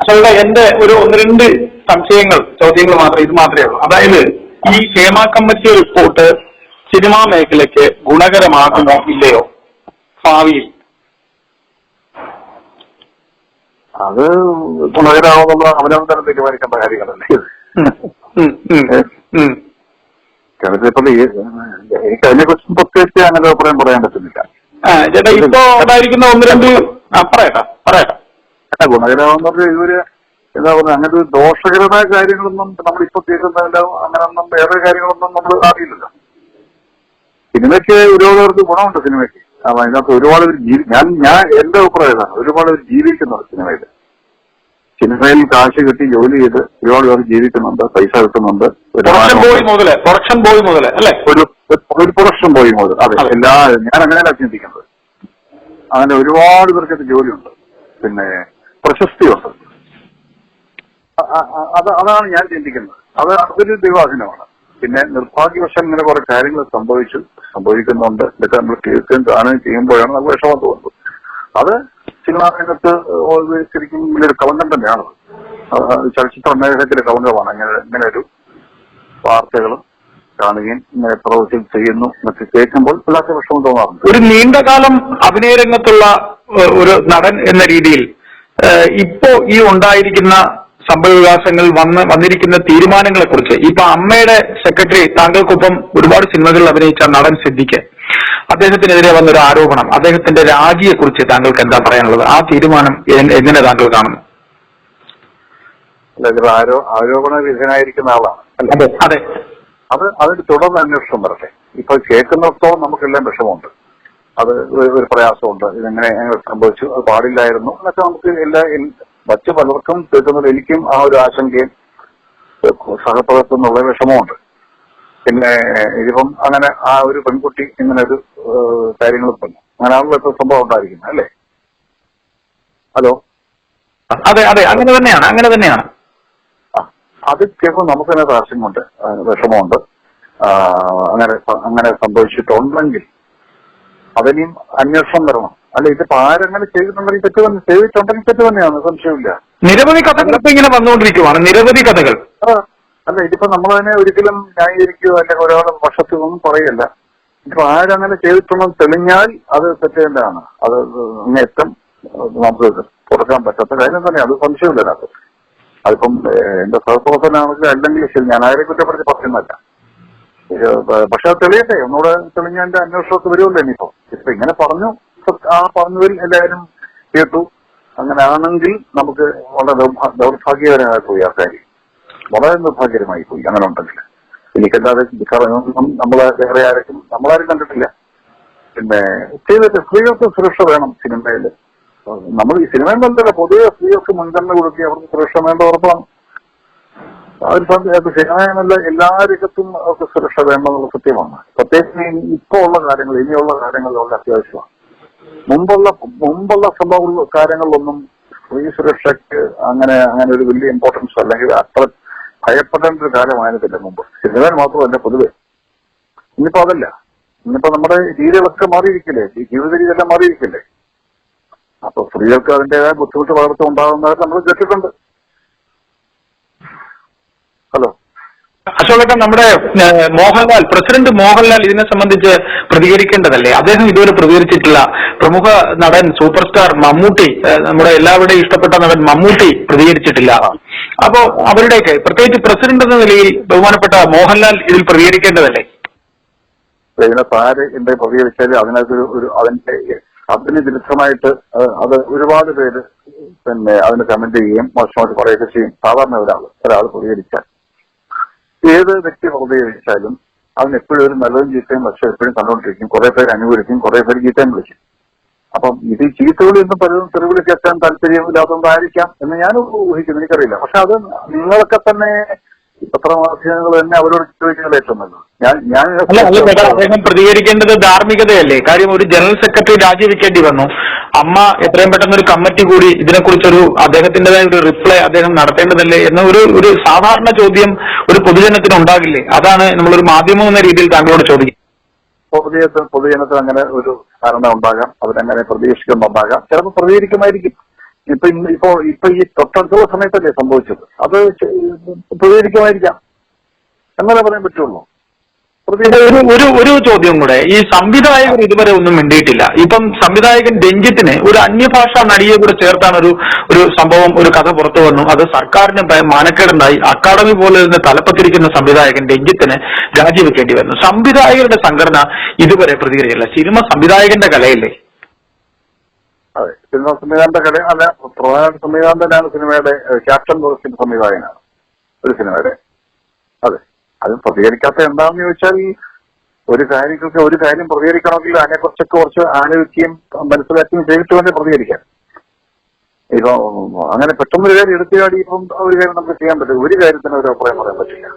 അച്ഛയുടെ എന്റെ ഒരു ഒന്ന് രണ്ട് സംശയങ്ങൾ ചോദ്യങ്ങൾ മാത്രം ഇത് മാത്രമേ ഉള്ളൂ. അതായത് ഈ ക്ഷേമ കമ്മിറ്റി റിപ്പോർട്ട് സിനിമാ മേഖലയ്ക്ക് ഗുണകരമാകുമോ ഇല്ലയോ? ഭാവിയിൽ. അത് ഗുണകരമാവുന്നുള്ള അവനവൻ തീരുമാനിക്കേണ്ട കാര്യങ്ങളല്ലേ. കാരണം അതിനെക്കുറിച്ച് പ്രത്യേകിച്ച് അങ്ങനെ അഭിപ്രായം പറയാൻ പറ്റുന്നില്ല. ചേട്ടാ ഇപ്പോ ഉണ്ടായിരിക്കുന്ന ഒന്ന് രണ്ട് പറയട്ടാ പറയട്ടാ അല്ല, ഗുണകരമാവെന്ന് പറഞ്ഞാൽ ഇവർ എന്താ പറയുക അങ്ങനെ ഒരു ദോഷകരമായ കാര്യങ്ങളൊന്നും നമ്മളിപ്പോ കേൾക്കുന്നതല്ല അങ്ങനെയൊന്നും വേറെ കാര്യങ്ങളൊന്നും നമ്മൾ അറിയില്ലല്ലോ. സിനിമയ്ക്ക് ഒരുപാട് പേർക്ക് ഗുണമുണ്ട് സിനിമയ്ക്ക്. അപ്പൊ അതിനകത്ത് ഒരുപാട് പേര് ജീവി ഞാൻ ഞാൻ എന്റെ അഭിപ്രായമാണ് ഒരുപാട് പേര് ജീവിക്കുന്നുണ്ട് സിനിമയിൽ. സിനിമയിൽ കാശ് കിട്ടി ജോലി ചെയ്ത് ഒരുപാട് പേർ ജീവിക്കുന്നുണ്ട് പൈസ കിട്ടുന്നുണ്ട് ഒരു ഒരു പ്രൊഡക്ഷൻ പോയി മുതൽ അതെ. എല്ലാ ഞാൻ അങ്ങനെയല്ല ചിന്തിക്കുന്നത്. അങ്ങനെ ഒരുപാട് പേർക്ക് ജോലിയുണ്ട്. പിന്നെ പ്രശസ്തിയുണ്ട്. അത് അതാണ് ഞാൻ ചിന്തിക്കുന്നത്. അത് അതൊരു ദൈവാധീനമാണ്. പിന്നെ നിർഭാഗ്യവശം ഇങ്ങനെ കുറെ കാര്യങ്ങൾ സംഭവിച്ചു സംഭവിക്കുന്നുണ്ട്. ഇതൊക്കെ നമ്മൾ കേൾക്കുകയും കാണുകയും ചെയ്യുമ്പോഴാണ് നമുക്ക് വിഷമം തോന്നുന്നത്. അത് സിനിമാ രംഗത്ത് ശരിക്കും വലിയൊരു കളങ്കം തന്നെയാണ്. ചലച്ചിത്ര മേഖലത്തിലെ കളങ്കമാണ് അങ്ങനെ ഇങ്ങനെ ഒരു വാർത്തകൾ കാണുകയും ഇങ്ങനെ പ്രവർത്തി ചെയ്യുന്നു എന്നൊക്കെ കേൾക്കുമ്പോൾ വല്ലാത്ത വിഷമം തോന്നാറുണ്ട്. ഒരു നീണ്ടകാലം അഭിനയ രംഗത്തുള്ള ഒരു നടൻ എന്ന രീതിയിൽ ഇപ്പോ ഈ ഉണ്ടായിരിക്കുന്ന സംഭവവികാസങ്ങൾ വന്ന് വന്നിരിക്കുന്ന തീരുമാനങ്ങളെ കുറിച്ച് ഇപ്പൊ അമ്മയുടെ സെക്രട്ടറി താങ്കൾക്കൊപ്പം ഒരുപാട് സിനിമകളിൽ അഭിനയിച്ച നടൻ സിദ്ദിഖ്. അദ്ദേഹത്തിനെതിരെ വന്ന ഒരു ആരോപണം. അദ്ദേഹത്തിന്റെ രാജിയെ കുറിച്ച് താങ്കൾക്ക് എന്താ പറയാനുള്ളത്? ആ തീരുമാനം എങ്ങനെ താങ്കൾ കാണുന്നു ആരോപണ വിധേയനായിരിക്കുന്ന ആളാണ്. അതെ അതെ. അത് അതിന് തുടർന്ന് അന്വേഷണം വരട്ടെ. ഇപ്പൊ കേൾക്കുന്നിടത്തോളം നമുക്കെല്ലാം വിഷമമുണ്ട്. അത് ഒരു ഒരു പ്രയാസമുണ്ട്. ഇതെങ്ങനെ ഞങ്ങൾ സംഭവിച്ചു? അത് പാടില്ലായിരുന്നു. എന്നൊക്കെ നമുക്ക് എല്ലാ മറ്റു പലർക്കും കേൾക്കുന്നത് എനിക്കും ആ ഒരു ആശങ്കയും സഹപ്രവർത്തനുള്ള വിഷമമുണ്ട്. പിന്നെ ഇതിപ്പം അങ്ങനെ ആ ഒരു പെൺകുട്ടി ഇങ്ങനെ ഒരു കാര്യങ്ങൾ പറഞ്ഞു. അങ്ങനെയാണല്ലോ ഇപ്പൊ സംഭവം ഉണ്ടായിരിക്കുന്നത് അല്ലേ? ഹലോ? അതെ അതെ അങ്ങനെ തന്നെയാണ് അങ്ങനെ തന്നെയാണ്. അത് കേൾക്കുമ്പോൾ നമുക്ക് തന്നെ ആ, വിഷമമുണ്ട്. അങ്ങനെ അങ്ങനെ സംഭവിച്ചിട്ടുണ്ടെങ്കിൽ അതിനെയും അന്വേഷണം വരണം. അല്ല ഇത് പാരങ്ങൾ ചെയ്തിട്ടുണ്ടെങ്കിൽ തെറ്റ് തന്നെ ചെയ്തിട്ടുണ്ടെങ്കിൽ തെറ്റ് തന്നെയാണ് സംശയമില്ല. നിരവധി കഥകൾ ഇപ്പൊ ഇങ്ങനെ വന്നുകൊണ്ടിരിക്കുവാണ് നിരവധി കഥകൾ. അല്ല ഇതിപ്പോ നമ്മൾ തന്നെ ഒരിക്കലും ന്യായീകരിക്കുകയോ അല്ലെങ്കിൽ ഒരാളുടെ പക്ഷത്തു ഒന്നും പറയല്ല. ഇപ്പൊ ആരങ്ങനെ ചെയ്തിട്ടുണ്ടെന്ന് തെളിഞ്ഞാൽ അത് തെറ്റേണ്ടതാണ്. അത് നേട്ടം നമുക്ക് കൊടുക്കാൻ പറ്റാത്ത കാര്യം തന്നെ അത് സംശയമില്ല അതിപ്പം എന്റെ സഹപ്രവർത്തനാണെങ്കിൽ അല്ലെങ്കിൽ ശരി ഞാൻ ആരെ കുറ്റപ്പെടുത്തി പറയുന്നല്ല പക്ഷെ അത് തെളിയട്ടെ. ഒന്നുകൂടെ തെളിഞ്ഞതിന്റെ അന്വേഷണമൊക്കെ വരുമല്ലോ ഇനിയിപ്പോ. ഇപ്പൊ ഇങ്ങനെ പറഞ്ഞു ആ പറഞ്ഞതിൽ എല്ലാവരും കേട്ടു. അങ്ങനെ ആണെങ്കിൽ നമുക്ക് വളരെ ദൗർഭാ- ദൗർഭാഗ്യകരമായി പോയി ആ കാര്യം വളരെ നിർഭാഗ്യകരമായി പോയി അങ്ങനെ ഉണ്ടെങ്കിൽ എനിക്കല്ലാതെ നമ്മളെ വേറെ ആർക്കും നമ്മളാരും കണ്ടിട്ടില്ല. പിന്നെ ചെയ്തിട്ട് സ്ത്രീകൾക്ക് സുരക്ഷ വേണം സിനിമയിൽ നമ്മൾ ഈ സിനിമയിൽ നിന്നല്ല പൊതുവെ സ്ത്രീകൾക്ക് മുൻഗണന കൊടുക്കുക അവർക്ക് സുരക്ഷ വേണ്ട ഉറപ്പാണ്. സന്ദ- സിനിമയെന്നല്ല എല്ലാ രംഗത്തും അവർക്ക് സുരക്ഷ വേണമെന്നുള്ള സത്യമാണ്. പ്രത്യേകിച്ച് ഇപ്പോ ഉള്ള കാര്യങ്ങൾ ഇനിയുള്ള കാര്യങ്ങൾ വളരെ അത്യാവശ്യമാണ്. മുമ്പുള്ള മുമ്പുള്ള സംഭവ കാര്യങ്ങളിലൊന്നും സ്ത്രീ സുരക്ഷയ്ക്ക് അങ്ങനെ അങ്ങനെ ഒരു വലിയ ഇമ്പോർട്ടൻസ് അല്ലെങ്കിൽ അത്ര ഭയപ്പെടേണ്ട ഒരു കാര്യമായിരുന്നില്ല മുമ്പ്. സിനിമയിൽ മാത്രമല്ല പൊതുവെ. ഇന്നിപ്പോ അതല്ല. ഇന്നിപ്പോ നമ്മുടെ രീതികളൊക്കെ മാറിയിരിക്കില്ലേ? ഈ ജീവിത രീതിയെല്ലാം മാറിയിരിക്കില്ലേ? അപ്പൊ സ്ത്രീകൾക്ക് അതിന്റേതായ ബുദ്ധിമുട്ട് വളർത്തുണ്ടാകുന്നതായിട്ട് നമ്മൾ കേട്ടിട്ടുണ്ട്. ഹലോ അശോകട്ട നമ്മുടെ മോഹൻലാൽ പ്രസിഡന്റ് മോഹൻലാൽ ഇതിനെ സംബന്ധിച്ച് പ്രതികരിക്കേണ്ടതല്ലേ? അദ്ദേഹം ഇതുവരെ പ്രതികരിച്ചിട്ടില്ല. പ്രമുഖ നടൻ സൂപ്പർ സ്റ്റാർ മമ്മൂട്ടി നമ്മുടെ എല്ലാവരുടെയും ഇഷ്ടപ്പെട്ട നടൻ മമ്മൂട്ടി പ്രതികരിച്ചിട്ടില്ല. അപ്പോ അവരുടെയൊക്കെ പ്രത്യേകിച്ച് പ്രസിഡന്റ് എന്ന നിലയിൽ ബഹുമാനപ്പെട്ട മോഹൻലാൽ ഇതിൽ പ്രതികരിക്കേണ്ടതല്ലേ? ഇതിനകത്ത് ആര് എന്റെ പ്രതികരിച്ചാൽ അതിനകത്ത് ഒരു- അതിന്റെ അതിന് വിരുദ്ധമായിട്ട് അത് ഒരുപാട് പേര് പിന്നെ അതിന് കമന്റ് ചെയ്യുകയും മോശമായിട്ട് പറയുകയൊക്കെ ചെയ്യും. സാധാരണ ഒരാൾ ഒരാൾ പ്രതികരിച്ചാൽ. ഏത് വ്യക്തി പ്രതികരിച്ചാലും അവൻ എപ്പോഴും ഒരു നല്ലതും ചീത്തയും പക്ഷെ എപ്പോഴും കണ്ടുകൊണ്ടിരിക്കും. കുറെ പേര് അനുകൂലിക്കും കുറെ പേര് ചീത്തയും വിളിക്കും. അപ്പം ഇത് ചീത്തവിളി ഒന്നും പലരും തെരുവിളി കേൾക്കാൻ താല്പര്യമില്ലാത്തതുകൊണ്ടായിരിക്കാം എന്ന് ഞാൻ ഊഹിക്കുന്നു. എനിക്കറിയില്ല. പക്ഷെ അത് നിങ്ങളൊക്കെ തന്നെ പത്രമാധ്യമങ്ങൾ തന്നെ അവരോട് ചോദിക്കുന്നത് ഏറ്റവും നല്ലത് ഞാൻ ഞാൻ അദ്ദേഹം പ്രതികരിക്കേണ്ടത് ധാർമ്മികതയല്ലേ? കാര്യം ഒരു ജനറൽ സെക്രട്ടറി രാജിവെക്കേണ്ടി വന്നു. അമ്മ എത്രയും പെട്ടെന്ന് ഒരു കമ്മിറ്റി കൂടി ഇതിനെക്കുറിച്ചൊരു അദ്ദേഹത്തിന്റെതായ ഒരു റിപ്ലൈ അദ്ദേഹം നടത്തേണ്ടതല്ലേ എന്ന ഒരു ഒരു സാധാരണ ചോദ്യം ഒരു പൊതുജനത്തിന് ഉണ്ടാകില്ലേ? അതാണ് നമ്മളൊരു മാധ്യമം എന്ന രീതിയിൽ താങ്കളോട് ചോദിക്കുന്നത്. പൊതുജനത്തിന് പൊതുജനത്തിന് അങ്ങനെ ഒരു ധാരണ ഉണ്ടാകാം. അവരങ്ങനെ പ്രതീക്ഷിക്കുന്നുണ്ടാകാം. ചിലപ്പോൾ പ്രതികരിക്കുമായിരിക്കും. ഇപ്പൊ ഇപ്പോ ഇപ്പൊ ഈ തൊട്ടടുത്തുള്ള സമയത്തല്ലേ സംഭവിച്ചത്? അത് പ്രതികരിക്കുമായിരിക്കാം. എന്നല്ലേ പറയാൻ പറ്റുള്ളൂ? ഒരു ഒരു ഒരു ചോദ്യം കൂടെ. ഈ സംവിധായകർ ഇതുവരെ ഒന്നും മിണ്ടിയിട്ടില്ല. ഇപ്പം സംവിധായകൻ രഞ്ജിത്തിന് ഒരു അന്യഭാഷാ നടിയെ കൂടെ ചേർത്താണ് ഒരു ഒരു സംഭവം ഒരു കഥ പുറത്തു വന്നു. അത് സർക്കാരിന് മാനക്കേടുണ്ടായി. അക്കാദമി പോലെ നിന്ന് തലപ്പത്തിരിക്കുന്ന സംവിധായകൻ രഞ്ജിത്തിന് രാജിവെക്കേണ്ടി വന്നു. സംവിധായകരുടെ സംഘടന ഇതുവരെ പ്രതികരിച്ചില്ല. സിനിമ സംവിധായകന്റെ കലയല്ലേ? അതെ. സിനിമ സംവിധാനത്തെ കട അല്ല പ്രധാന സംവിധാനം തന്നെയാണ് സിനിമയുടെ ക്യാപ്റ്റൻ ബോസിന്റെ സംവിധായകനാണ്. ഒരു സിനിമയുടെ. അതെ. അത് പ്രതികരിക്കാത്ത എന്താണെന്ന് ചോദിച്ചാൽ ഒരു കാര്യങ്ങൾക്ക് ഒരു കാര്യം പ്രതികരിക്കണമെങ്കിൽ അതിനെക്കുറിച്ചൊക്കെ കുറച്ച് ആലോചിക്കുകയും മനസ്സിലാക്കുകയും ചെയ്തിട്ട് വേണ്ടി പ്രതികരിക്കാൻ. ഇപ്പൊ അങ്ങനെ പെട്ടെന്ന് ഒരു കാര്യം എടുത്തു ചാടി ഇപ്പം ഒരു കാര്യം നമുക്ക് ചെയ്യാൻ പറ്റും. ഒരു കാര്യത്തിന് ഒരു അഭിപ്രായം പറയാൻ പറ്റില്ല.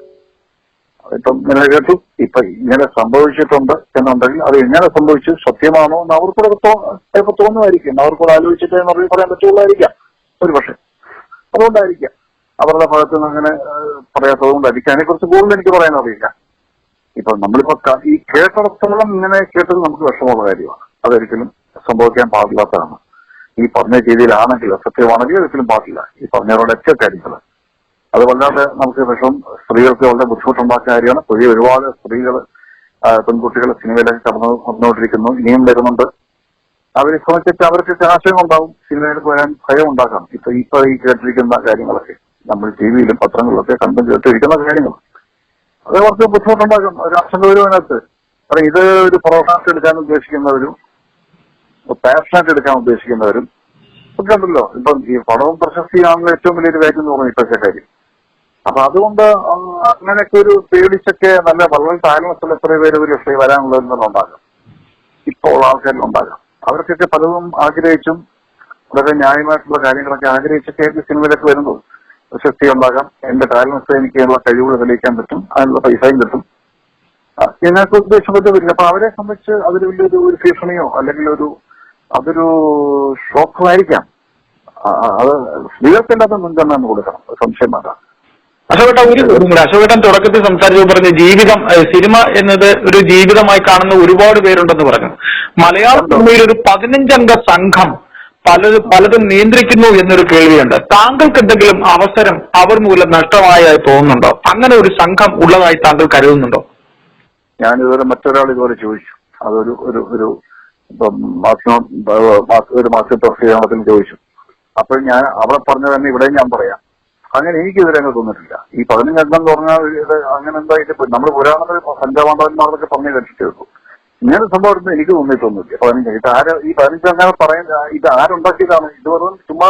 ഇപ്പം ഇങ്ങനെ കേട്ടു. ഇപ്പൊ ഇങ്ങനെ സംഭവിച്ചിട്ടുണ്ട് എന്നുണ്ടെങ്കിൽ അത് എങ്ങനെ സംഭവിച്ചു സത്യമാണോ എന്ന് അവർക്കൂടെ തോ- ചിലപ്പോ തോന്നുമായിരിക്കും. അവർക്കൂടെ ആലോചിച്ചിട്ട് പറയാൻ പറ്റുള്ളായിരിക്കാം ഒരു പക്ഷെ. അതുകൊണ്ടായിരിക്കാം. അവരുടെ ഭാഗത്ത് നിന്ന് അങ്ങനെ ഏഹ്, പറയാത്തതുകൊണ്ടായിരിക്കും അതിനെക്കുറിച്ച് കൂടുതൽ എനിക്ക് പറയാൻ അറിയില്ല. ഇപ്പൊ നമ്മളിപ്പോ ഈ കേട്ടിടത്തോളം ഇങ്ങനെ കേട്ടത് നമുക്ക് വിഷമമുള്ള കാര്യമാണ്. അതൊരിക്കലും സംഭവിക്കാൻ പാടില്ലാത്തതാണ്. ഈ പറഞ്ഞ രീതിയിലാണെങ്കിൽ സത്യമാണെങ്കിൽ ഒരിക്കലും പാടില്ല. ഈ പറഞ്ഞവരുടെയൊക്കെ കാര്യങ്ങൾ അത് വല്ലാതെ നമുക്ക് വിഷം സ്ത്രീകൾക്ക് വളരെ ബുദ്ധിമുട്ടുണ്ടാക്കുന്ന കാര്യമാണ്. പുതിയ ഒരുപാട് സ്ത്രീകൾ പെൺകുട്ടികൾ സിനിമയിലേക്ക് കടന്നു വന്നുകൊണ്ടിരിക്കുന്നു. ഇനിയും വരുന്നുണ്ട്. അവരെ സംബന്ധിച്ചിട്ട് അവർക്ക് ആശയം ഉണ്ടാവും സിനിമയിലേക്ക് വരാൻ ഭയം ഉണ്ടാക്കാം ഇപ്പൊ ഇപ്പൊ ഈ കേട്ടിരിക്കുന്ന കാര്യങ്ങളൊക്കെ. നമ്മൾ ടി വിയിലും പത്രങ്ങളിലൊക്കെ കണ്ടും കേട്ടിരിക്കുന്ന കാര്യങ്ങൾ. അത് കുറച്ച് ബുദ്ധിമുട്ടുണ്ടാക്കും. ഒരു ആശങ്ക വരും അതിനകത്ത്. കാരണം ഇത് ഒരു പ്രൊഫഷണൽ എടുക്കാൻ ഉദ്ദേശിക്കുന്നവരും പാഷനായിട്ട് എടുക്കാൻ ഉദ്ദേശിക്കുന്നവരും ഒക്കെ ഉണ്ടല്ലോ. ഇപ്പം ഈ പടവും പ്രശസ്തിയാണല്ലോ ഏറ്റവും വലിയൊരു കാര്യം എന്ന് പറഞ്ഞു ഇപ്പോഴത്തെ കാര്യം. അപ്പൊ അതുകൊണ്ട് അങ്ങനെയൊക്കെ ഒരു പേടിച്ചൊക്കെ നല്ല വളരെ താഴ്മത്തുള്ള എത്ര പേര് ഒരു പക്ഷേ വരാനുള്ളതെന്നുണ്ടാകാം ഇപ്പോൾ ഉള്ള ആൾക്കാരിലുണ്ടാകാം. അവർക്കൊക്കെ പലതും ആഗ്രഹിച്ചും വളരെ ന്യായമായിട്ടുള്ള കാര്യങ്ങളൊക്കെ ആഗ്രഹിച്ചൊക്കെ സിനിമയിലേക്ക് വരുന്നത് പ്രശസ്തി ഉണ്ടാകാം. എന്റെ ടാലൻസ് എനിക്കുള്ള കഴിവുകൾ തെളിയിക്കാൻ പറ്റും. അതിനുള്ള പൈസയും കിട്ടും. ഞങ്ങൾക്ക് ഉദ്ദേശം ഉദ്ദേശം വരില്ല. അപ്പൊ അവരെ സംബന്ധിച്ച് അതൊരു വലിയൊരു ഒരു ഭീഷണിയോ അല്ലെങ്കിൽ ഒരു അതൊരു ഷോക്കോ ആയിരിക്കാം അത് സ്ത്രീകൾക്കില്ലാത്ത മുൻഗണന കൊടുക്കണം. സംശയം വേണ്ട. അശോകേട്ട ഒരു കൂടെ അശോകേട്ടൻ തുടക്കത്തിൽ സംസാരിച്ചു പറഞ്ഞ ജീവിതം സിനിമ എന്നത് ഒരു ജീവിതമായി കാണുന്ന ഒരുപാട് പേരുണ്ടെന്ന് പറഞ്ഞു. മലയാള സിനിമയിൽ ഒരു പതിനഞ്ചംഗ സംഘം പലത് പലതും നിയന്ത്രിക്കുന്നു എന്നൊരു കേൾവിയുണ്ട്. താങ്കൾക്ക് എന്തെങ്കിലും അവസരം അവർ മൂലം നഷ്ടമായായി തോന്നുന്നുണ്ടോ? അങ്ങനെ ഒരു സംഘം ഉള്ളതായി താങ്കൾ കരുതുന്നുണ്ടോ? ഞാൻ ഇതുവരെ മറ്റൊരാൾ ഇതുപോലെ ചോദിച്ചു. അതൊരു ഒരു ഒരു മാസം മാധ്യമം ഒരു മാധ്യമ പ്രസിദ്ധീകരണത്തിൽ ചോദിച്ചു. അപ്പോൾ ഞാൻ അവിടെ പറഞ്ഞത് തന്നെ ഇവിടെ ഞാൻ പറയാം. അങ്ങനെ എനിക്ക് ഇതുവരെ അങ്ങനെ തോന്നിട്ടില്ല. ഈ പതിനഞ്ചംഗം എന്ന് പറഞ്ഞാൽ അങ്ങനെ എന്തായിട്ട് നമ്മൾ പുരാണത്തിൽ പഞ്ചപാണ്ഡവന്മാരൊക്കെ പറഞ്ഞു ഉള്ളൂ. ഇങ്ങനെ സംഭവം ഒന്നും എനിക്ക് തോന്നിയിട്ടൊന്നുമില്ല പതിനഞ്ച് ഇത് ആര് ഈ പതിനഞ്ചംഗം പറയുന്ന ഇത് ആരുണ്ടാക്കിയതാണ്? ഇത് വെറും ചുമ്മാ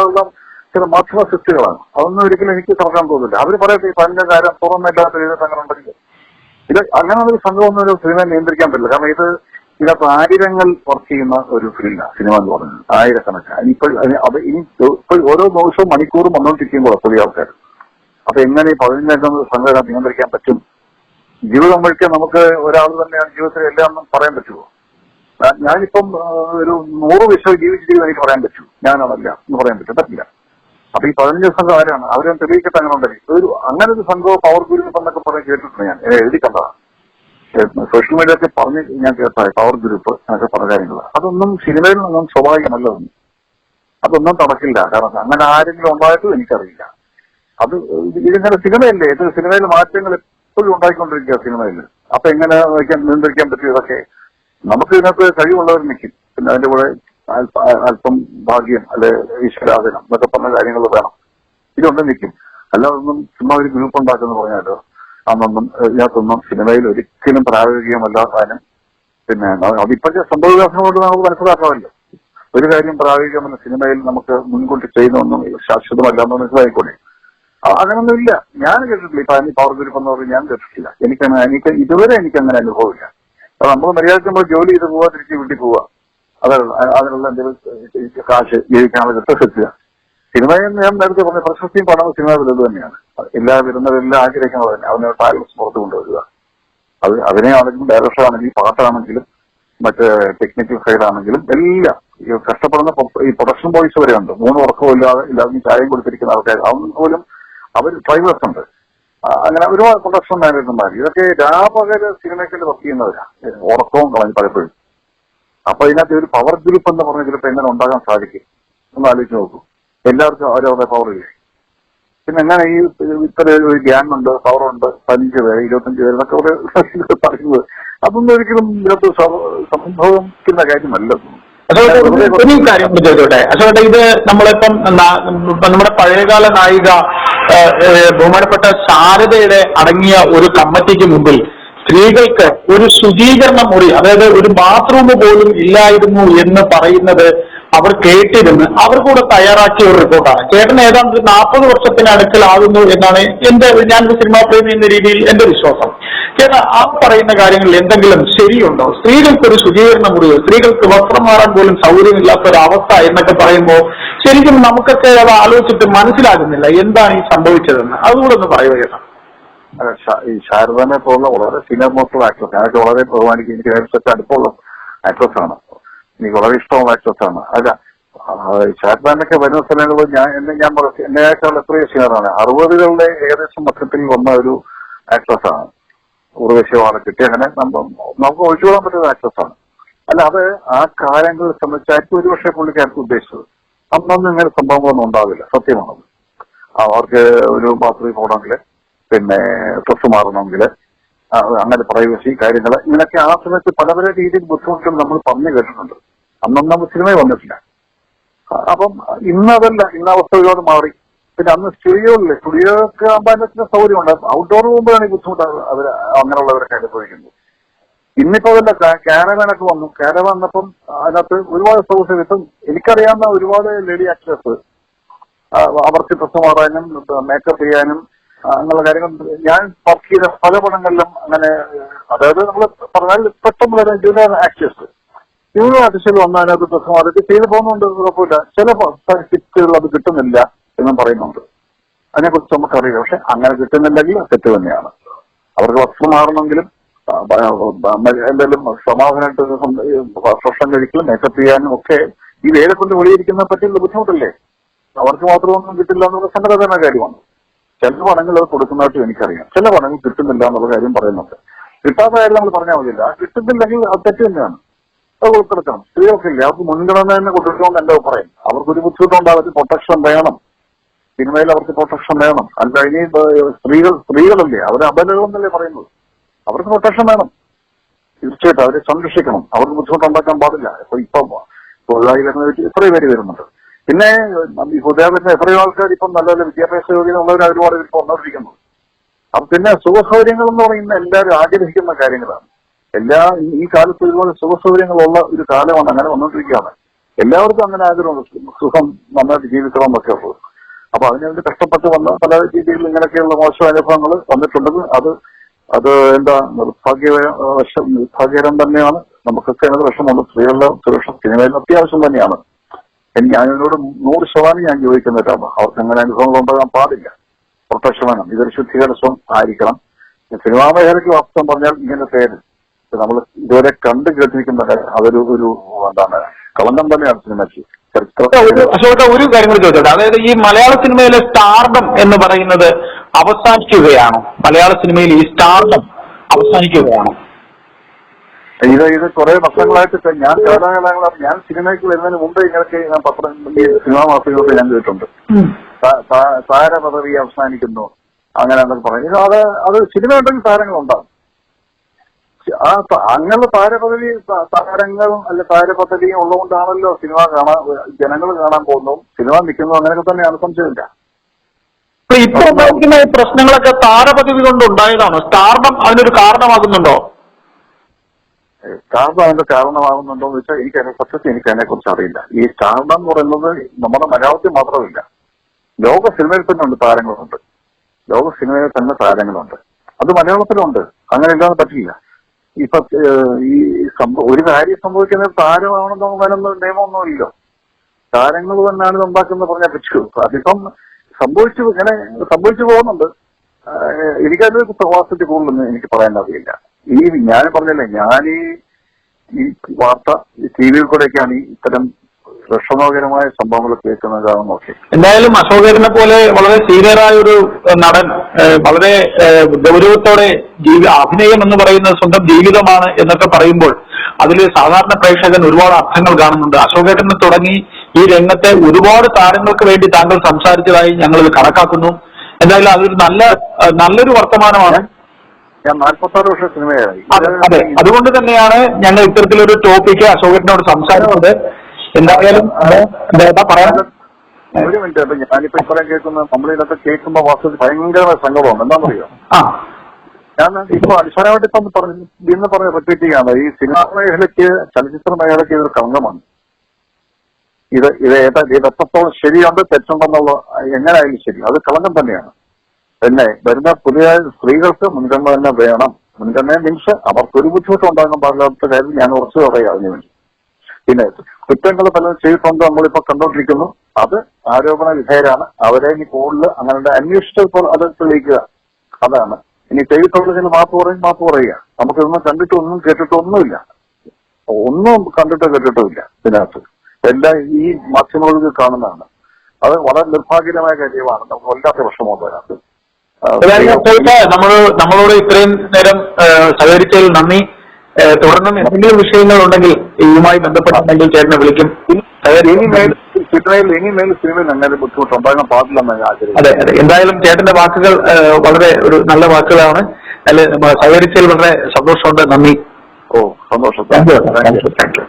ചില മാധ്യമ സൃഷ്ടികളാണ്. അതൊന്നും ഒരിക്കലും എനിക്ക് തുറക്കാൻ തോന്നില്ല. അവർ പറയട്ടെ ഈ പതിനഞ്ചംഗം തുറന്നില്ലാത്ത രീതിയിൽ അങ്ങനെ ഉണ്ടെങ്കിൽ. ഇത് അങ്ങനെ ഒരു സംഭവം ഒരു സിനിമ നിയന്ത്രിക്കാൻ പറ്റില്ല. കാരണം ഇത് ഇതിനകത്ത് ആയിരങ്ങൾ വർക്ക് ചെയ്യുന്ന ഒരു ഫീൽഡാണ് സിനിമ എന്ന് പറയുന്നത്. ആയിരക്കണക്കാണ് ഇപ്പോൾ അത് ഇനി ഇപ്പോൾ ഓരോ ദിവസവും മണിക്കൂറും വന്നുകൊണ്ടിരിക്കുമ്പോൾ പുതിയ ആൾക്കാർ. അപ്പൊ എങ്ങനെ ഈ പതിനഞ്ചംഗം സംഘടന നിയന്ത്രിക്കാൻ പറ്റും? ജീവിതം വഴിക്ക് നമുക്ക് ഒരാൾ തന്നെയാണ് ജീവിതത്തിൽ എല്ലാം പറയാൻ പറ്റുമോ ഞാനിപ്പം ഒരു നൂറ് വിഷയം ജീവിച്ചിരിക്കും എനിക്ക് പറയാൻ പറ്റൂ. ഞാനാണല്ല എന്ന് പറയാൻ പറ്റും. പറ്റില്ല. അപ്പൊ ഈ പതിനഞ്ച് സംഘം ആരാണ്? അവരെ തെളിയിക്കട്ടെ അങ്ങനെ ഉണ്ടെങ്കിൽ ഒരു അങ്ങനെ ഒരു സംഘവും പവർ ഗുരു എന്നൊക്കെ പറഞ്ഞ് കേട്ടിട്ടുണ്ട് ഞാൻ. എഴുതി കണ്ടതാണ്. സോഷ്യൽ മീഡിയയൊക്കെ പറഞ്ഞ് ഞാൻ കേട്ട പവർ ഗ്രൂപ്പ് എന്നൊക്കെ പറഞ്ഞ കാര്യങ്ങൾ അതൊന്നും സിനിമയിൽ നിന്നും സ്വാഭാവികമല്ല അതൊന്നും നടക്കില്ല. കാരണം അങ്ങനെ ആരെങ്കിലും ഉണ്ടായിട്ടും എനിക്കറിയില്ല. അത് ഇത് ഇതിങ്ങനെ സിനിമയല്ലേ ഇത് സിനിമയിൽ മാറ്റങ്ങൾ എപ്പോഴും ഉണ്ടായിക്കൊണ്ടിരിക്കുക സിനിമയിൽ അപ്പൊ എങ്ങനെ നിയന്ത്രിക്കാൻ നിയന്ത്രിക്കാൻ പറ്റും ഇതൊക്കെ? നമുക്ക് ഇതിനകത്ത് കഴിവുള്ളവർ നിൽക്കും. പിന്നെ അതിന്റെ കൂടെ അല്പം ഭാഗ്യം അല്ലെ ഈശ്വരാധനം എന്നൊക്കെ പറഞ്ഞ കാര്യങ്ങൾ വേണം. ഇതുകൊണ്ട് നിൽക്കും. അല്ലാതൊന്നും ചുമ്മാ ഒരു ഗ്രൂപ്പ് ഉണ്ടാക്കുന്നു പറഞ്ഞാലോ? അന്നൊന്നും ഇതിനകത്തൊന്നും സിനിമയിൽ ഒരിക്കലും പ്രായോഗികമല്ലാത്തതിനും പിന്നെ അതിപ്പോഴത്തെ സംഭവവികാസങ്ങളോട് നമുക്ക് മനസ്സിലാക്കാമല്ലോ. ഒരു കാര്യം പ്രായോഗികമല്ല സിനിമയിൽ നമുക്ക് മുൻകൂട്ടി ചെയ്യുന്നൊന്നും ശാശ്വതമല്ല എന്ന് അങ്ങനൊന്നും ഇല്ല ഞാൻ കേട്ടിട്ടില്ല. ഇപ്പൊ അതിന് പവർ ഗ്രൂപ്പ് എന്ന് പറഞ്ഞ് ഞാൻ കേട്ടിട്ടില്ല. എനിക്കങ്ങനെ എനിക്ക് ഇതുവരെ എനിക്ക് അങ്ങനെ അനുഭവമില്ല. അപ്പൊ നമ്മൾ മര്യാദയ്ക്ക് നമ്മൾ ജോലി ചെയ്ത് പോവാ തിരിച്ച് വീട്ടിൽ പോവാ. അതല്ല അതിനുള്ള എന്തെങ്കിലും കാശ് ജീവിക്കാനുള്ള കിട്ടുക സിനിമയിൽ ഞാൻ നേരത്തെ പറഞ്ഞ പ്രശസ്തിയും പണവും സിനിമ വലുത് തന്നെയാണ്. എല്ലാ വരുന്നവരെല്ലാം ആഗ്രഹിക്കുന്നത് തന്നെ അവനെ ടാലൻസ് പുറത്തു കൊണ്ടുവരിക. അത് അതിനെയാണെങ്കിലും ഡയറക്ടർ ആണെങ്കിലും പാട്ടാണെങ്കിലും മറ്റേ ടെക്നിക്കൽ സൈഡ് ആണെങ്കിലും എല്ലാം. ഈ കഷ്ടപ്പെടുന്ന ഈ പ്രൊഡക്ഷൻ ബോയ്സ് വരെ ഉണ്ട്. മൂന്ന് ഉറക്കവും ഇല്ലാതെ ഇല്ലാതെ ചായം കൊടുത്തിരിക്കുന്ന ആൾക്കാർ. അവൻ പോലും അവർ ഡ്രൈവേഴ്സ് ഉണ്ട്. അങ്ങനെ ഒരുപാട് പ്രൊഡക്ഷൻ മാനേജർമാർ ഇതൊക്കെ രാപകൽ സിനിമയ്ക്ക് വർക്ക് ചെയ്യുന്നവരാണ് ഉറക്കവും കളഞ്ഞ് പലപ്പോഴും. അപ്പൊ ഇതിനകത്ത് ഒരു പവർ ഗ്രൂപ്പ് എന്ന് പറഞ്ഞ ചിലപ്പോൾ എങ്ങനെ ഉണ്ടാകാൻ സാധിക്കും? ഒന്ന് ആലോചിച്ച് നോക്കൂ. എല്ലാവർക്കും അവരവരുടെ പവർ ഇല്ലേ? പിന്നെ എങ്ങനെ ഈ ഇത്ര ഒരു ഗ്യാങ് പവറുണ്ട് പതിനഞ്ച് പേര് ഇരുപത്തഞ്ച് പേര് എന്നൊക്കെ അവർ പറയുന്നത്. അതൊന്നും ഒരിക്കലും ഇതിനകത്ത് സംഭവിക്കുന്ന കാര്യമല്ല. ഒരു കാര്യം കൂടി ചോദിച്ചോട്ടെ? അശോകട്ടെ ഇത് നമ്മളിപ്പം നമ്മുടെ പഴയകാല നായിക ബഹുമാനപ്പെട്ട ശാരദയുടെ അടങ്ങിയ ഒരു കമ്മിറ്റിക്ക് മുമ്പിൽ സ്ത്രീകൾക്ക് ഒരു ശുചീകരണ മുറി അതായത് ഒരു ബാത്റൂം പോലും ഇല്ലായിരുന്നു എന്ന് പറയുന്നത് അവർ കേട്ടിരുന്ന് അവർ കൂടെ തയ്യാറാക്കിയ ഒരു റിപ്പോർട്ടാണ് ചേട്ടൻ ഏതാണ്ട് നാൽപ്പത് വർഷത്തിന് അടുക്കലാകുന്നു എന്നാണ് എന്റെ ഞാൻ സിനിമാ പ്രേമി എന്ന രീതിയിൽ എന്റെ വിശ്വാസം. ചേട്ടാ ആ പറയുന്ന കാര്യങ്ങളിൽ എന്തെങ്കിലും ശരിയുണ്ടോ? സ്ത്രീകൾക്ക് ഒരു ശുചീകരണ മുറിവ് സ്ത്രീകൾക്ക് വസ്ത്രം മാറാൻ പോലും സൗകര്യമില്ലാത്ത ഒരു അവസ്ഥ എന്നൊക്കെ പറയുമ്പോൾ ശരിക്കും നമുക്കൊക്കെ അത് ആലോചിച്ചിട്ട് മനസ്സിലാകുന്നില്ല എന്താണ് ഈ സംഭവിച്ചതെന്ന്. അതുകൂടെ ഒന്ന് പറയുക ചേട്ടാ? ഈ ശാരദനെ പോലുള്ള വളരെ മോസ്റ്റ് ആക്ട്രസ് ഞാനൊക്കെ വളരെ ബഹുമാനിക്കും. എനിക്ക് അടുപ്പമുള്ള ആക്ട്രസ് ആണ്. എനിക്ക് വളരെ ഇഷ്ടമുള്ള ആക്ട്രസ് ആണ് അല്ല ആ, വരുന്ന സ്ഥലങ്ങളിൽ ഞാൻ എന്നെ ഞാൻ എന്നെക്കാൾ എത്രയോ ഷെയറാണ് അറുപതുകളുടെ ഏകദേശം മൊത്തത്തിൽ വന്ന ഒരു ആക്ട്രസ്സാണ് അവാർഡ് കിട്ടി അങ്ങനെ നമുക്ക് ഒഴിച്ചുകൂടാൻ പറ്റുന്ന ആക്ട്രസ്സാണ് അല്ല അത് ആ കാലങ്ങളിൽ സംബന്ധിച്ചായിരിക്കും ഒരുപക്ഷെ പുള്ളിക്കാർക്ക് ഉദ്ദേശിച്ചത്. അന്നൊന്നും ഇങ്ങനെ സംഭവങ്ങളൊന്നും ഉണ്ടാവില്ല സത്യമാണത്. അവർക്ക് ഒരു ബാത്റൂമിൽ പോകണമെങ്കിൽ പിന്നെ ഡ്രസ് മാറണമെങ്കിൽ അങ്ങനെ പ്രൈവസി കാര്യങ്ങൾ. ഇങ്ങനെയൊക്കെ ആ സമയത്ത് പല പല രീതിയിൽ ബുദ്ധിമുട്ടുകൾ നമ്മൾ പറഞ്ഞു കേട്ടിട്ടുണ്ട്. അന്നൊന്നും സിനിമ വന്നിട്ടില്ല. അപ്പം ഇന്ന് ഇന്ന അവസ്ഥ ഒരുപാട് മാറി. പിന്നെ അന്ന് സ്റ്റുഡിയോയില്ലേ സ്റ്റുഡിയോക്ക് ആകുമ്പോൾ സൗകര്യം ഉണ്ട്. ഔട്ട്ഡോർ പോകുമ്പോഴാണ് ഈ ബുദ്ധിമുട്ട് അവർ അങ്ങനെയുള്ളവരൊക്കെ അനുഭവിക്കുന്നത്. ഇന്നിപ്പോ അതല്ല കാരവാനൊക്കെ വന്നു. കാരവാൻ വന്നപ്പം അതിനകത്ത് ഒരുപാട് സൗകര്യം കിട്ടും. എനിക്കറിയാവുന്ന ഒരുപാട് ലേഡി ആക്ടേഴ്സ് അവർക്ക് ഡ്രസ് മാറാനും മേക്കപ്പ് ചെയ്യാനും അങ്ങനെയുള്ള കാര്യങ്ങൾ. ഞാൻ വർക്ക് ചെയ്ത പല പടങ്ങളിലും അങ്ങനെ അതായത് നമ്മൾ പറഞ്ഞാൽ പെട്ടെന്ന് വരുന്ന ജൂനിയർ ആക്ടേഴ്സ് ജൂനിയർ ആർട്ടിസ്റ്റുകൾ വന്ന് അതിനകത്ത് ഡ്രസ് ചെയ്തു പോകുന്നുണ്ട് കുഴപ്പമില്ല ചില ഫിറ്റുകൾ അത് കിട്ടുന്നില്ല എന്നും പറയുന്നുണ്ട്. അതിനെക്കുറിച്ച് നമുക്കറിയില്ല. പക്ഷെ അങ്ങനെ കിട്ടുന്നില്ലെങ്കിൽ തെറ്റ് തന്നെയാണ്. അവർക്ക് വസ്ത്രം മാറണമെങ്കിലും എന്തെങ്കിലും സമാധാനമായിട്ട് ഭക്ഷണം കഴിക്കലും മേക്കപ്പ് ചെയ്യാനും ഒക്കെ ഈ വേല കൊണ്ട് വെളിയിരിക്കുന്ന പറ്റിയുള്ള ബുദ്ധിമുട്ടല്ലേ? അവർക്ക് മാത്രമൊന്നും കിട്ടില്ല എന്നുള്ള സങ്കടകരമായ കാര്യമാണ്. ചില പണങ്ങൾ അത് കൊടുക്കുന്നതായിട്ടും എനിക്കറിയാം. ചില പണങ്ങൾ കിട്ടുന്നില്ല എന്നുള്ള കാര്യം പറയുന്നുണ്ട്. കിട്ടാത്ത കാര്യം നമ്മൾ പറഞ്ഞാൽ മതിയില്ല. കിട്ടുന്നില്ലെങ്കിൽ അത് തെറ്റ് തന്നെയാണ്. അത് കൊടുത്തെടുക്കണം സ്ത്രീകൾക്ക് ഇല്ല അവർക്ക് മുൻഗണന തന്നെ കൊടുക്കണമെന്ന് എന്റെ അഭിപ്രായം. അവർക്കൊരു ബുദ്ധിമുട്ടുണ്ടാവും. പ്രൊട്ടക്ഷൻ വേണം. സിനിമയിൽ അവർക്ക് പ്രൊട്ടക്ഷൻ വേണം. അല്ല ഇനി സ്ത്രീകൾ സ്ത്രീകളല്ലേ? അവരെ അബലകളെന്നല്ലേ പറയുന്നത്. അവർക്ക് പ്രൊട്ടക്ഷൻ വേണം. തീർച്ചയായിട്ടും അവരെ സംരക്ഷിക്കണം. അവർക്ക് ബുദ്ധിമുട്ടുണ്ടാക്കാൻ പാടില്ല. ഇപ്പൊ ഇപ്പൊ തൊഴിലാളി വരുന്ന എത്രയും പേര് വരുന്നുണ്ട്. പിന്നെ ഈ വരുന്ന എത്രയോ ആൾക്കാർ ഇപ്പം നല്ല നല്ല വിദ്യാഭ്യാസ യോഗ്യത ഉള്ളവർ ഒരുപാട് ഇപ്പൊ വന്നോണ്ടിരിക്കുന്നത് അപ്പൊ പിന്നെ സുഖസൗകര്യങ്ങൾ എന്ന് പറയുന്ന എല്ലാവരും ആഗ്രഹിക്കുന്ന കാര്യങ്ങളാണ്. എല്ലാ ഈ- കാലത്ത് ഒരുപാട് സുഖസൗകര്യങ്ങളുള്ള ഒരു കാലമാണ് അങ്ങനെ വന്നുകൊണ്ടിരിക്കുകയാണ് എല്ലാവർക്കും അങ്ങനെ ആഗ്രഹമുണ്ട് സുഖം നന്നായിട്ട് ജീവിക്കണം എന്നൊക്കെ ഉള്ളത് അപ്പൊ അതിനുവേണ്ടി കഷ്ടപ്പെട്ട് വന്ന പല രീതിയിൽ ഇങ്ങനെയൊക്കെയുള്ള മോശം അനുഭവങ്ങൾ വന്നിട്ടുണ്ടത് അത് അത് എന്താ നിർഭാഗ്യവശം നിർഭാഗ്യകരം തന്നെയാണ്. നമുക്കൊക്കെ അതിനകത്ത് വിഷമമുണ്ട് സ്ത്രീകളുടെ സുരക്ഷ സിനിമയിൽ അത്യാവശ്യം തന്നെയാണ്. എനിക്ക് അതിനോട് നൂറ് ശതമാനം ഞാൻ യോജിക്കുന്നതാണ് അവർക്ക് അങ്ങനെ അനുഭവങ്ങൾ ഉണ്ടാകാൻ പാടില്ല. പ്രൊട്ടക്ഷൻ വേണം. ഇതൊരു ശുദ്ധീകരണം ആയിരിക്കണം. സിനിമാ മേഖലയ്ക്ക് വാസ്തവം പറഞ്ഞാൽ ഇങ്ങനെ പേര്. നമ്മൾ ഇതുവരെ കണ്ടു കേട്ടിരിക്കുന്ന അതൊരു ഒരു എന്താണ് കളങ്കം തന്നെയാണ് സിനിമയ്ക്ക്. അശോക ഒരു കാര്യം കൂടി ചോദിച്ചോട്ടെ. അതായത് ഈ മലയാള സിനിമയിലെ സ്റ്റാർഡം എന്ന് പറയുന്നത് അവസാനിക്കുകയാണോ? മലയാള സിനിമയിൽ ഈ സ്റ്റാർഡം അവസാനിക്കുകയാണോ? ഇത് ഇത് കുറെ വർഷങ്ങളായിട്ട് ഞാൻ കാലാകാലങ്ങളാണ് ഞാൻ സിനിമയ്ക്ക് വരുന്നതിന് മുമ്പ് ഇങ്ങനെയൊക്കെ ഞാൻ പത്രം സിനിമാ മാസികകളൊക്കെ ഞാൻ കേട്ടിട്ടുണ്ട്. താ- താര പദവി അവസാനിക്കുന്നു അങ്ങനെ എന്നൊക്കെ പറഞ്ഞു. അത് അത് സിനിമ ഉണ്ടെങ്കിൽ താരങ്ങളുണ്ടാകും ആ അങ്ങനെ അങ്ങനെയുള്ള താരപദവി താരങ്ങളും അല്ലെ താരപദവിയും ഉള്ളതുകൊണ്ടാണല്ലോ സിനിമ കാണാൻ ജനങ്ങൾ കാണാൻ പോകുന്നു സിനിമ നിൽക്കുന്നു അങ്ങനെയൊക്കെ തന്നെയാണ് സംശയമില്ല. ഇപ്പൊ ഉണ്ടായിരിക്കുന്ന ഈ പ്രശ്നങ്ങളൊക്കെ താരപദവി കൊണ്ട് ഉണ്ടായതാണോ? സ്റ്റാർഡം അതിനൊരു കാരണമാകുന്നുണ്ടോ? സ്റ്റാർഡം അതിന്റെ കാരണമാകുന്നുണ്ടോ എന്ന് വെച്ചാൽ എനിക്ക് അതിനെ സത്യത്തിൽ എനിക്ക് അതിനെ കുറിച്ച് അറിയില്ല. ഈ സ്റ്റാർഡം എന്ന് പറയുന്നത് നമ്മുടെ മലയാളത്തിൽ മാത്രമല്ല. ലോക സിനിമയിൽ തന്നെ ഉണ്ട് താരങ്ങളുണ്ട്. ലോക സിനിമയിൽ തന്നെ താരങ്ങളുണ്ട്. അത് മലയാളത്തിലുണ്ട്. അങ്ങനെ ഇല്ലാതെ പറ്റില്ല. ഇപ്പൊ ഈ ഒരു കാര്യം സംഭവിക്കുന്നത് താരമാണെന്ന് നോക്കാനൊന്നും നിയമമൊന്നുമില്ലല്ലോ താരങ്ങൾ തന്നെയാണ് ഉണ്ടാക്കുന്നത് പറഞ്ഞാൽ പറ്റൂ അതിപ്പം സംഭവിച്ചു ഇങ്ങനെ സംഭവിച്ചു പോകുന്നുണ്ട്. എനിക്കത് പ്രവാസത്തിൽ കൂടുതലൊന്നും എനിക്ക് പറയാൻ അറിയില്ല. ഈ ഞാൻ പറഞ്ഞല്ലേ ഞാൻ ഈ വാർത്ത ടി വിയിൽ കൂടെയൊക്കെയാണ് ഇത്തരം വിഷമകരമായ സംഭവങ്ങൾ കേൾക്കുന്നതാണ് നോക്കി. എന്തായാലും അശോകനെ പോലെ വളരെ സീനിയറായ ഒരു നടൻ വളരെ ഗൗരവത്തോടെ ജീവി അഭിനയം എന്ന് പറയുന്നത് സ്വന്തം ജീവിതമാണ് എന്നൊക്കെ പറയുമ്പോൾ അതിൽ സാധാരണ പ്രേക്ഷകൻ ഒരുപാട് അർത്ഥങ്ങൾ കാണുന്നുണ്ട്. അശോകേട്ടനെ തുടങ്ങി ഈ രംഗത്തെ ഒരുപാട് താരങ്ങൾക്ക് വേണ്ടി താങ്കൾ സംസാരിച്ചതായി ഞങ്ങൾ ഇത് കണക്കാക്കുന്നു. എന്തായാലും അതൊരു നല്ല നല്ലൊരു വർത്തമാനമാണ്. ഞാൻ നാൽപ്പത്തി ആറ് വർഷം സിനിമയായി. അതെ അതെ. അതുകൊണ്ട് തന്നെയാണ് ഞങ്ങൾ ഇത്തരത്തിലൊരു ടോപ്പിക്ക് അശോകനോട് സംസാരിച്ചത് എന്തായാലും എന്താ പറയാൻ ഒരു മിനിറ്റ് അപ്പൊ ഞാനിപ്പോ ഇപ്പഴേ കേൾക്കുന്ന നമ്മളിതൊക്കെ കേൾക്കുമ്പോ വാസ്തവത്തിൽ ഭയങ്കര സങ്കടമാണ്. എന്താണെന്നറിയോ? ഞാൻ ഇപ്പൊ അടിസ്ഥാനമായിട്ട് ഇപ്പൊ ഒന്ന് പറഞ്ഞു ഇന്ന് പറഞ്ഞ റിപ്പീറ്റ് ചെയ്യാണ് ഈ സിനിമാ മേഖലയ്ക്ക് ചലച്ചിത്ര മേഖലയ്ക്ക് ഇതൊരു കളങ്കമാണ്. ഇത് ഇത് ഏതാ ഇത് എത്രത്തോളം ശരിയുണ്ട് തെറ്റുണ്ടെന്നുള്ള എങ്ങനെയായാലും ശരി. അത് കളങ്കം തന്നെയാണ്. പിന്നെ വരുന്ന പുതിയ സ്ത്രീകൾക്ക് മുൻഗണന തന്നെ വേണം. മുൻഗണന മീൻസ് അവർക്കൊരു ബുദ്ധിമുട്ട് ഉണ്ടാകാൻ പാടില്ലാത്ത കാര്യം ഞാൻ ഉറച്ചു പറയാം അതിനു വേണ്ടി പിന്നെ കുറ്റങ്ങൾ പലതും ചെയ്തിട്ടുണ്ട് നമ്മളിപ്പോ കണ്ടോണ്ടിരിക്കുന്നു. അത് ആരോപണ വിധേയരാണ്. അവരെ ഇനി കൂടുതൽ അങ്ങനെ അന്വേഷിച്ചപ്പോൾ അത് തെളിയിക്കുക. അതാണ്. ഇനി ചെയ്തിട്ടുള്ളതിന് മാപ്പ് പറയും മാപ്പ് പറയുക. നമുക്കിതൊന്നും കണ്ടിട്ടൊന്നും ഒന്നും കേട്ടിട്ട് ഒന്നുമില്ല ഒന്നും കണ്ടിട്ടോ കേട്ടിട്ടോ ഇല്ല ഇതിനകത്ത്. എല്ലാം ഈ മാധ്യമങ്ങളിൽ കാണുന്നതാണ്. അത് വളരെ നിർഭാഗ്യമായ കാര്യമാണ്. നമുക്ക് വല്ലാത്ത വിഷമമുണ്ട് നമ്മൾ നമ്മളോട് ഇത്രയും നേരം സഹകരിച്ചതിൽ നന്ദി. തുടർന്നും എന്തെങ്കിലും വിഷയങ്ങൾ ഉണ്ടെങ്കിൽ ഇതുമായി ബന്ധപ്പെട്ടുണ്ടെങ്കിൽ ചേട്ടനെ വിളിക്കും. ഇനിമേൽ സിനിമയിൽ ഇനിമേൽ സിനിമയിൽ അങ്ങനെ ബുദ്ധിമുട്ടുണ്ടാകാൻ പാടില്ലെന്ന് ഞാൻ ആഗ്രഹിക്കുന്നു. അതെ അതെ. എന്തായാലും ചേട്ടന്റെ വാക്കുകൾ വളരെ ഒരു നല്ല വാക്കുകളാണ്. അതിൽ സഹകരിച്ചതിൽ വളരെ സന്തോഷമുണ്ട്. നന്ദി. ഓ സന്തോഷം. Thank you thank you